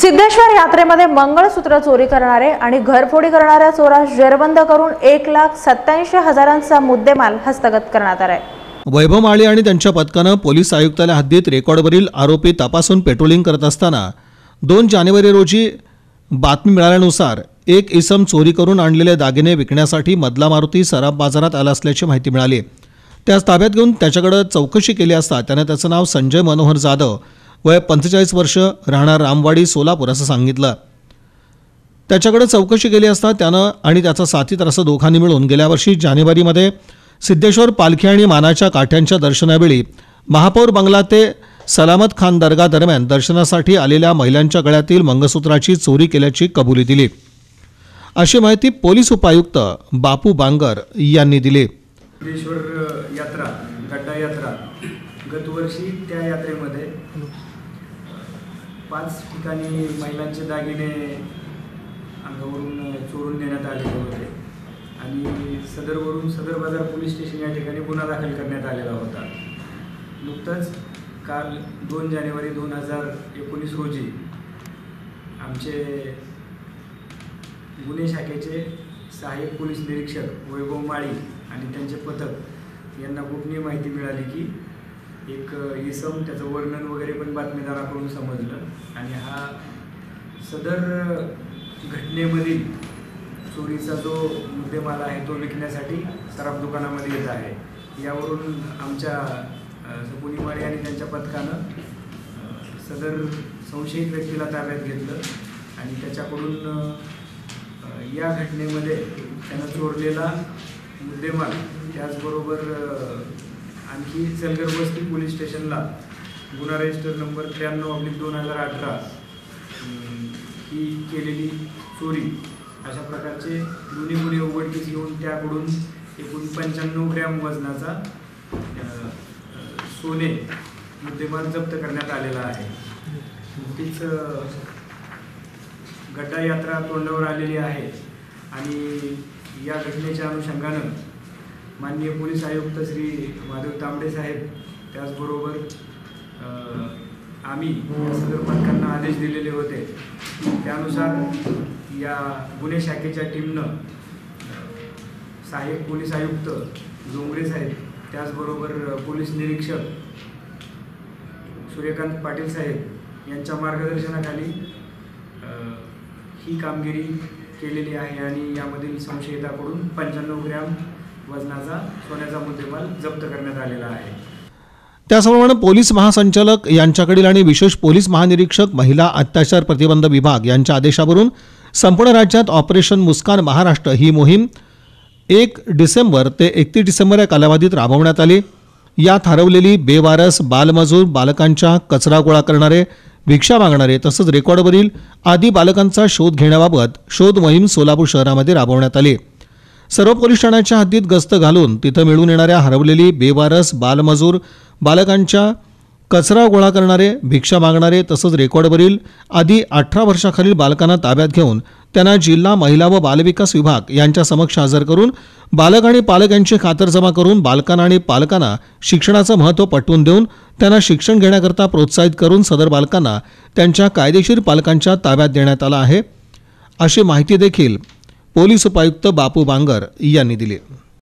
सिद्धेश्वर यात्रेमध्ये मंगळसूत्र चोरी करणारे आणि घरफोडी करणाऱ्या चोरास जेरबंद करून एक लाख सत्याऐंशी हजारांचा मुद्देमाल हस्तगत करण्यात आलाय. वैभव माळी आणि त्यांच्या पथकानं पोलीस आयुक्तालय हद्दीत रेकॉर्डवरील आरोपी तपासून पेट्रोलिंग करत असताना दोन जानेवारी रोजी बातमी मिळाल्यानुसार एक इसम चोरी करून आणलेले दागिने विकण्यासाठी मधला मारुती सराफ बाजारात आला असल्याची माहिती मिळाली. त्यास ताब्यात घेऊन त्याच्याकडे चौकशी केली असता त्यानं त्याचं नाव संजय मनोहर जाधव वय पंचेचाळीस वर्ष राहणार रामवाडी सोलापूर असं सांगितलं. त्याच्याकडे चौकशी केली असता त्यानं आणि त्याचा साथीदार असं दोघांनी मिळून गेल्या वर्षी जानेवारीमध्ये सिद्धेश्वर पालखी आणि मानाच्या काठ्यांच्या दर्शनावेळी महापौर बंगला ते सलामत खान दर्गा दरम्यान दर्शनासाठी आलेल्या महिलांच्या गळ्यातील मंगळसूत्राची चोरी केल्याची कबुली दिली. अशी माहिती पोलीस उपायुक्त बापू बांगर यांनी दिली. सिद्धेश्वर यात्रा गड्डा यात्रा. गतवर्षी त्या यात्रेमध्ये पाच ठिकाणी महिलांचे दागिने अंगावरून चोरून नेण्यात आलेले होते. आणि सदरवरून सदर बाजार पोलीस स्टेशन या ठिकाणी गुन्हा दाखल करण्यात आलेला होता. नुकतंच काल दोन जानेवारी दोन हजार एकोणीस रोजी आमचे गुन्हे शाखेचे सहाय्यक पोलीस निरीक्षक वैभव माळी आणि त्यांचे पथक यांना गोपनीय माहिती मिळाली की एक इसम त्याचं वर्णन वगैरे पण बातमीदाराकडून समजलं. आणि हा सदर घटनेमधील चोरीचा जो मुद्देमाल आहे तो विकण्यासाठी सराफ दुकानामध्ये येत आहे. यावरून आमच्या सपुनी आणि त्यांच्या पथकानं सदर संशयित व्यक्तीला ताब्यात घेतलं. आणि त्याच्याकडून या घटनेमध्ये त्यानं चोरलेला मुद्देमाल त्याचबरोबर आणखी चलगर वस्ती पोलीस स्टेशनला गुन्हा रजिस्टर नंबर त्र्याण्णव अब्लिक दोन हजार अठरा. ही केलेली चोरी. अशा प्रकारचे दोन्ही गुन्हे उघडकीस घेऊन त्याकडून एकूण पंच्याण्णव ग्रॅम वजनाचा सोने मुद्देमाल जप्त करण्यात आलेला आहे. नुकतीच गड्डा यात्रा तोंडावर आलेली आहे. आणि या घटनेच्या अनुषंगानं माननीय पोलीस आयुक्त श्री माधव तांबडे साहेब त्याचबरोबर आम्ही या सदर पथकांना आदेश दिलेले होते. त्यानुसार या गुन्हे शाखेच्या टीमनं सहाय्यक पोलीस आयुक्त डोंगरे साहेब त्याचबरोबर पोलीस निरीक्षक सूर्यकांत पाटील साहेब यांच्या मार्गदर्शनाखाली ही कामगिरी केलेली आहे आणि यामधील संशयिताकडून पंच्याण्णव ग्रॅम वजनाचा सोन्याचा मुद्देमाल जप्त करण्यात आलेला आहे. त्याचप्रमाणे पोलीस महासंचालक यांच्याकडील आणि विशेष पोलीस महानिरीक्षक महिला अत्याचार प्रतिबंध विभाग यांच्या आदेशावरून संपूर्ण राज्यात ऑपरेशन मुस्कान महाराष्ट्र ही मोहीम एक डिसेंबर ते एकतीस डिसेंबर या कालावधीत राबवण्यात आली. यात हरवलेली बेवारस बालमजूर बालकांच्या कचरा गोळा करणारे भिक्षा मागणारे तसंच रेकॉर्डवरील आदी बालकांचा शोध घेण्याबाबत शोध मोहीम सोलापूर शहरामध्ये राबवण्यात आली. सर्व पोलीस ठाण्याच्या हद्दीत गस्त घालून तिथं मिळून येणाऱ्या हरवलेली बेवारस बालमजूर बालकांच्या कचरा गोळा करणारे भिक्षा मागणारे तसंच रेकॉर्डवरील आधी अठरा वर्षाखालील बालकांना ताब्यात घेऊन त्यांना जिल्हा महिला व बालविकास विभाग यांच्या समक्ष हजर करून बालक आणि पालक यांची खातरजमा करून बालकांना आणि पालकांना शिक्षणाचं महत्त्व पटवून देऊन त्यांना शिक्षण घेण्याकरता प्रोत्साहित करून सदर बालकांना त्यांच्या कायदेशीर पालकांच्या ताब्यात देण्यात आला आहे. अशी माहिती देखील पोलीस उपायुक्त बापू बांगर यांनी दिली.